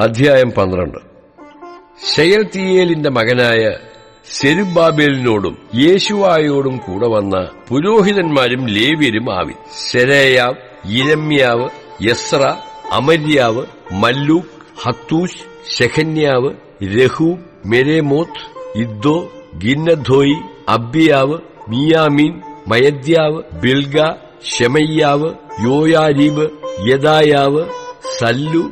അധ്യായം പന്ത്രണ്ട്. ഷെയൽത്തിയേലിന്റെ മകനായ സെരുബാബേലിനോടും യേശുവായോടും കൂടെ വന്ന പുരോഹിതന്മാരും ലേവ്യരും ആവി. സെരയാവ് ഇരമ്യാവ് യസ്ര അമര്യാവ് മല്ലൂക്ക് ഹത്തൂഷ് ഷെഖന്യാവ് രഹു മെരേമോത്ത് ഇദ്ദോ ഗിന്നധോയി അബ്ബിയാവ് മിയാമീൻ മയദ്യാവ് ബിൽഗ ഷെമയ്യാവ് യോയാരീബ് യദായാവ് സല്ലു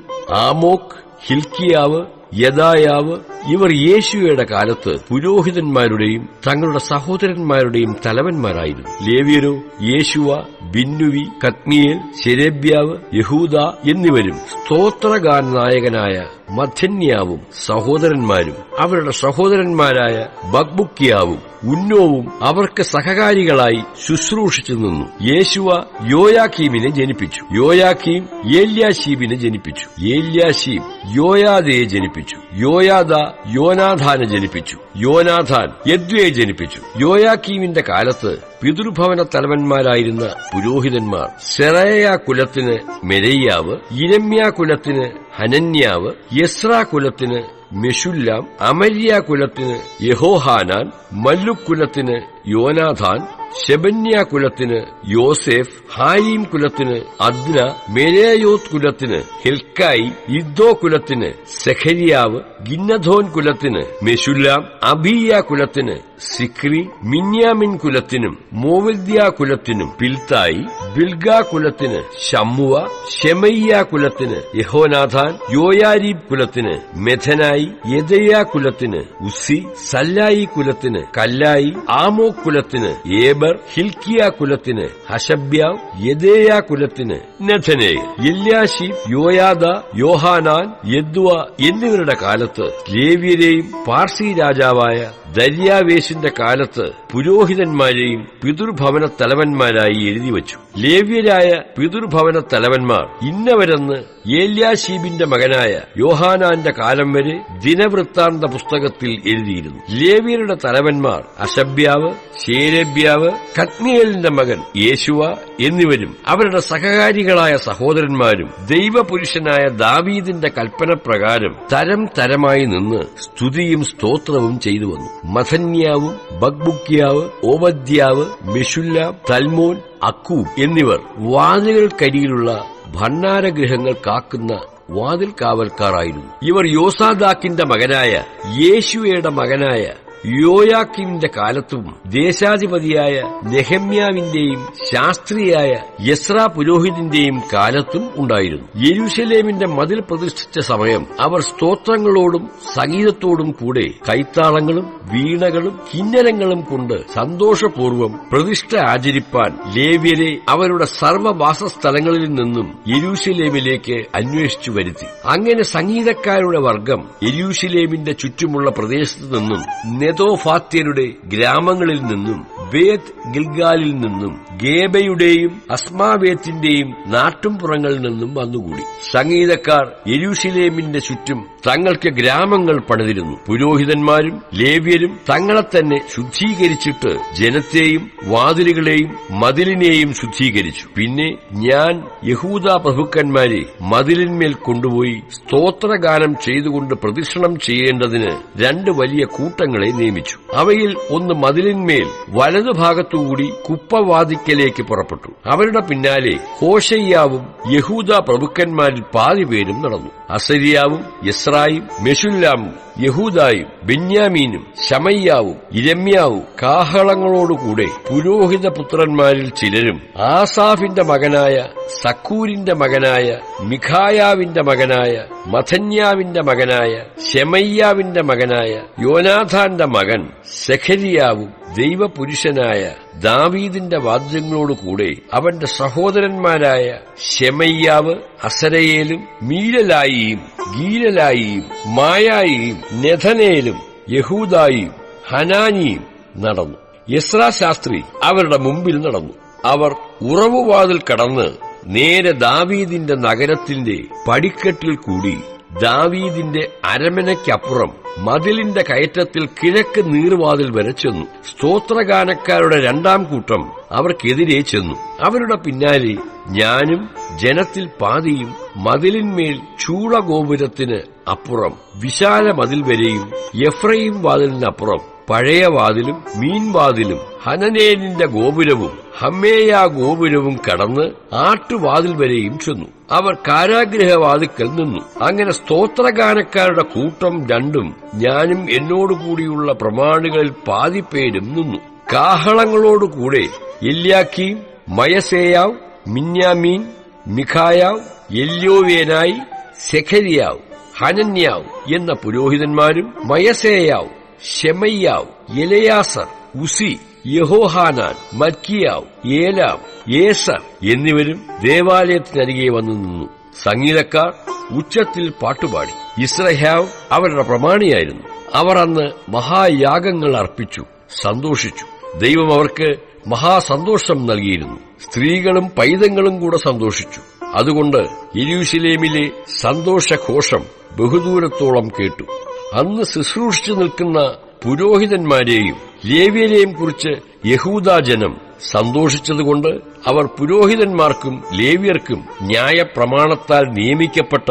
ആമോക്ക് ഹിൽക്കിയാവ് യദായാവ് ഇവർ യേശുവയുടെ കാലത്ത് പുരോഹിതന്മാരുടെയും തങ്ങളുടെ സഹോദരന്മാരുടെയും തലവന്മാരായിരുന്നു. ലേവ്യരോ യേശുവ ബിന്നുവി കത്മിയേൽ ശരേബ്യാവ് യഹൂദ എന്നിവരും സ്തോത്രഗാന നായകനായ മഥന്യാവും സഹോദരന്മാരും അവരുടെ സഹോദരന്മാരായ ബഗ്ബുക്കിയാവും ഉന്നോവും അവർക്ക് സഹകാരികളായി ശുശ്രൂഷിച്ചു നിന്നു. യേശുവ യോയാക്കീമിനെ ജനിപ്പിച്ചു. യോയാക്കീം ഏല്യാശീബിനെ ജനിപ്പിച്ചു. ഏല്യാശീം യോയാദയെ ജനിപ്പിച്ചു. യോയാദ യോനാഥാനെ ജനിപ്പിച്ചു. യോനാഥാൻ യദ്വയെ ജനിപ്പിച്ചു. യോയാക്കീമിന്റെ കാലത്ത് പിതൃഭവന തലവന്മാരായിരുന്ന പുരോഹിതന്മാർ സെറയ കുലത്തിന് മെരയ്യാവ് ഇരമ്യ കുലത്തിന് ഹനന്യാവ് യസ്ര കുലത്തിന് മെഷുല്ലാം അമര്യ കുലത്തിന് യഹോഹാനാൻ മല്ലുക് കുലത്തിന് യോനാഥാൻ ശബന്യ കുലത്തിന് യോസേഫ് ഹായിം കുലത്തിന് അദ്ന മെരേയോത് കുലത്തിന് ഹിൽക്കായി ഇദ്ദോ കുലത്തിന് സെഖരിയാവ് ഗിന്നധോൻ കുലത്തിന് മെഷുല്ലാം അബിയ കുലത്തിന് സിക്രി മിന്യാമിൻ കുലത്തിനും മോവദ്യ കുലത്തിനും പിൽത്തായി ബിൽഗ കുലത്തിന് ഷമ്മുവ ഷെമയ്യ കുലത്തിന് യഹോനാഥാൻ യോയാരീബ് കുലത്തിന് മെഥനായി യദയ കുലത്തിന് ഉസി സല്ലായി കുലത്തിന് കല്ലായി ആമോ കുലത്തിന് ഏബർ ഹിൽക്കിയ കുലത്തിന് Hashabiah Jedaiah കുലത്തിന് Nethanel Eliashib Joiada Johanan Jaddua എന്നിവരുടെ കാലത്ത് ലേവ്യരെയും പാർസി രാജാവായ ദര്യാവേശിന്റെ കാലത്ത് പുരോഹിതന്മാരെയും പിതൃഭവന തലവന്മാരായി എഴുതിവച്ചു. ലേവ്യരായ പിതൃഭവന തലവന്മാർ ഇന്നവരെന്ന് ഏല്യാശീബിന്റെ മകനായ യോഹാനാന്റെ കാലം വരെ ദിനവൃത്താന്ത പുസ്തകത്തിൽ എഴുതിയിരുന്നു. ലേവിയരുടെ തലവന്മാർ അശബ്യാവ് ശേരബ്യാവ് കത്നിയേലിന്റെ മകൻ യേശുവ എന്നിവരും അവരുടെ സഹകാരികളായ സഹോദരന്മാരും ദൈവപുരുഷനായ ദാവീദിന്റെ കൽപ്പന പ്രകാരം തരം തരമായി നിന്ന് സ്തുതിയും സ്തോത്രവും ചെയ്തു വന്നു. മഥന്യാവും ബഗ്ബുക്യാവ് ഓവദ്യാവ് മെഷുല്ല തൽമോൻ അക്കൂ എന്നിവർ വാതിലുകൾക്കരിയിലുള്ള ഭണ്ഡാരഗൃഹങ്ങൾ കാക്കുന്ന വാതിൽ കാവൽക്കാരായിരുന്നു ഇവർ യോസാദാക്കിന്റെ മകനായ യേശുവയുടെ മകനായ യോയാക്കിമിന്റെ കാലത്തും ദേശാധിപതിയായ നെഹമ്യാവിന്റെയും ശാസ്ത്രിയായ യസ്ര പുരോഹിതിന്റെയും കാലത്തും ഉണ്ടായിരുന്നു. യരുഷലേമിന്റെ മതിൽ പ്രതിഷ്ഠിച്ച സമയം അവർ സ്തോത്രങ്ങളോടും സംഗീതത്തോടും കൂടെ കൈത്താളങ്ങളും വീണകളും കിന്നരങ്ങളും കൊണ്ട് സന്തോഷപൂർവം പ്രതിഷ്ഠ ആചരിപ്പാൻ ലേവ്യരെ അവരുടെ സർവവാസസ്ഥലങ്ങളിൽ നിന്നും യെരൂശലേമിലേക്ക് അന്വേഷിച്ചു വരുത്തി. അങ്ങനെ സംഗീതക്കാരുടെ വർഗം യെരൂശലേമിന്റെ ചുറ്റുമുള്ള പ്രദേശത്തു നിന്നും നെതോഫാത്യരുടെ ഗ്രാമങ്ങളിൽ നിന്നും ബേത് ഗിൽഗാലിൽ നിന്നും ഗേബയുടെയും അസ്മാവേത്തിന്റെയും നാട്ടുംപുറങ്ങളിൽ നിന്നും വന്നുകൂടി. സംഗീതക്കാർ യെരൂശലേമിന്റെ ചുറ്റും തങ്ങൾക്ക് ഗ്രാമങ്ങൾ പണിതിരുന്നു. പുരോഹിതന്മാരും ലേവ്യരും തങ്ങളെ തന്നെ ശുദ്ധീകരിച്ചിട്ട് ജനത്തെയും വാതിലുകളെയും മതിലിനെയും ശുദ്ധീകരിച്ചു. പിന്നെ ഞാൻ യഹൂദ പ്രഭുക്കന്മാരെ മതിലിന്മേൽ കൊണ്ടുപോയി സ്തോത്രഗാനം ചെയ്തുകൊണ്ട് പ്രദക്ഷിണം ചെയ്യേണ്ടതിന് രണ്ട് വലിയ കൂട്ടങ്ങളെ നിയമിച്ചു. അവയിൽ ഒന്ന് മതിലിന്മേൽ വലതുഭാഗത്തുകൂടി കുപ്പവാതിക്കലേക്ക് പുറപ്പെട്ടു. അവരുടെ പിന്നാലെ ഹോഷയ്യാവും യഹൂദ പ്രഭുക്കന്മാരിൽ പാതിപേരും നടന്നു. അസരിയാവും യസ്രായും മെഷുല്ലാമും യഹൂദായും ബെന്യാമീനും ശമയ്യാവും ഇരമ്യാവും കാഹളങ്ങളോടുകൂടെ പുരോഹിത പുത്രന്മാരിൽ ചിലരും ആസാഫിന്റെ മകനായ സക്കൂരിന്റെ മകനായ മിഖായാവിന്റെ മകനായ മഥന്യാവിന്റെ മകനായ ശെമയ്യാവിന്റെ മകനായ യോനാഥാന്റെ മകൻ സെഖരിയാവും ദൈവപുരുഷനായ ദാവീദിന്റെ വാദ്യങ്ങളോടുകൂടെ അവന്റെ സഹോദരന്മാരായ ശെമയ്യാവ് അസരയേലും മീരലായിയും ഗീരലായിയും മായായിയും നെഥനേലും യഹൂദായിയും ഹനാനിയും നടന്നു. യസ്രാ ശാസ്ത്രി അവരുടെ മുമ്പിൽ നടന്നു. അവർ ഉറവുവാതിൽ കടന്ന് നേരെ ദാവീദിന്റെ നഗരത്തിന്റെ പടിക്കെട്ടിൽ കൂടി ദാവീദിന്റെ അരമനയ്ക്കപ്പുറം മതിലിന്റെ കയറ്റത്തിൽ കിഴക്ക് നീർവാതിൽ വരെ ചെന്നു. സ്തോത്രഗാനക്കാരുടെ രണ്ടാം കൂട്ടം അവർക്കെതിരെ ചെന്നു. അവരുടെ പിന്നാലെ ഞാനും ജനത്തിൽ പാതിയും മതിലിന്മേൽ ചൂളഗോപുരത്തിന് അപ്പുറം വിശാല മതിൽ വരെയും എഫ്രൈം വാതിലിനപ്പുറം പഴയ വാതിലും മീൻവാതിലും ഹനനേലിന്റെ ഗോപുരവും ഹമ്മേയ ഗോപുരവും കടന്ന് ആട്ടുവാതിൽ വരെയും ചെന്നു. അവർ കാരാഗ്രഹവാതിക്കൽ നിന്നു. അങ്ങനെ സ്തോത്രഗാനക്കാരുടെ കൂട്ടം രണ്ടും ഞാനും എന്നോടുകൂടിയുള്ള പ്രമാണികളിൽ പാതിപ്പേരും നിന്നു. കാഹളങ്ങളോടുകൂടെ എല്യാക്കീം മയസേയാവ് മിന്യാമീൻ മിഖായാവ് എല്യോവേനായി സെഖരിയാവ് ഹനന്യാവ് എന്ന പുരോഹിതന്മാരും മയസേയാവ് ഷെമയ്യാവ് എലയാസർ ഉസി യഹോഹാനാൻ മക്കിയാവ് ഏലാം ഏസർ എന്നിവരും ദേവാലയത്തിനരികെ വന്നു നിന്നു. സംഗീതക്കാർ ഉച്ചത്തിൽ പാട്ടുപാടി. ഇസ്രഹാവ് അവരുടെ പ്രമാണിയായിരുന്നു. അവർ അന്ന് മഹായാഗങ്ങൾ അർപ്പിച്ചു സന്തോഷിച്ചു. ദൈവം അവർക്ക് മഹാസന്തോഷം നൽകിയിരുന്നു. സ്ത്രീകളും പൈതങ്ങളും കൂടെ സന്തോഷിച്ചു. അതുകൊണ്ട് ഇരുസിലേമിലെ സന്തോഷഘോഷം ബഹുദൂരത്തോളം കേട്ടു. അന്ന് ശുശ്രൂഷിച്ചു നിൽക്കുന്ന പുരോഹിതന്മാരെയും ലേവ്യരെയും കുറിച്ച് യഹൂദാജനം സന്തോഷിച്ചതുകൊണ്ട് അവർ പുരോഹിതന്മാർക്കും ലേവ്യർക്കും ന്യായപ്രമാണത്താൽ നിയമിക്കപ്പെട്ട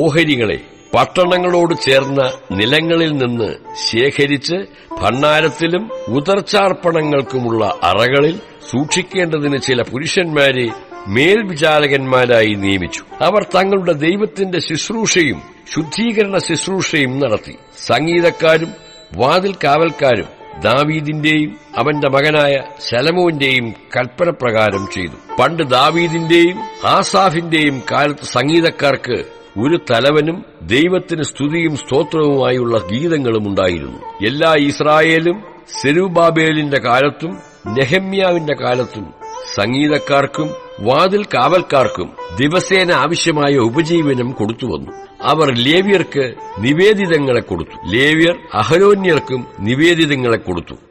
ഓഹരികളെ പട്ടണങ്ങളോട് ചേർന്ന നിലങ്ങളിൽ നിന്ന് ശേഖരിച്ച് ഭണ്ണാരത്തിലും ഉദർച്ചാർപ്പണങ്ങൾക്കുമുള്ള അറകളിൽ സൂക്ഷിക്കേണ്ടതിന് ചില പുരുഷന്മാരെ മേൽവിചാരകന്മാരായി നിയമിച്ചു. അവർ തങ്ങളുടെ ദൈവത്തിന്റെ ശുശ്രൂഷയും ശുദ്ധീകരണ ശുശ്രൂഷയും നടത്തി. സംഗീതക്കാരും വാതിൽ കാവൽക്കാരും ദാവീദിന്റെയും അവന്റെ മകനായ ശലമോന്റെയും കൽപ്പനപ്രകാരം ചെയ്തു. പണ്ട് ദാവീദിന്റെയും ആസാഫിന്റെയും കാലത്ത് സംഗീതക്കാർക്ക് ഒരു തലവനും ദൈവത്തിന് സ്തുതിയും സ്തോത്രവുമായുള്ള ഗീതങ്ങളും ഉണ്ടായിരുന്നു. എല്ലാ ഇസ്രായേലും സെരുബാബേലിന്റെ കാലത്തും നെഹമ്യാവിന്റെ കാലത്തും സംഗീതക്കാർക്കും വാതിൽ കാവൽക്കാർക്കും ദിവസേന ആവശ്യമായ ഉപജീവനം കൊടുത്തുവന്നു അവർ ലേവ്യർക്ക് നിവേദിതങ്ങളെ കൊടുത്തു. ലേവ്യർ അഹരോന്യർക്കും നിവേദിതങ്ങളെ കൊടുത്തു.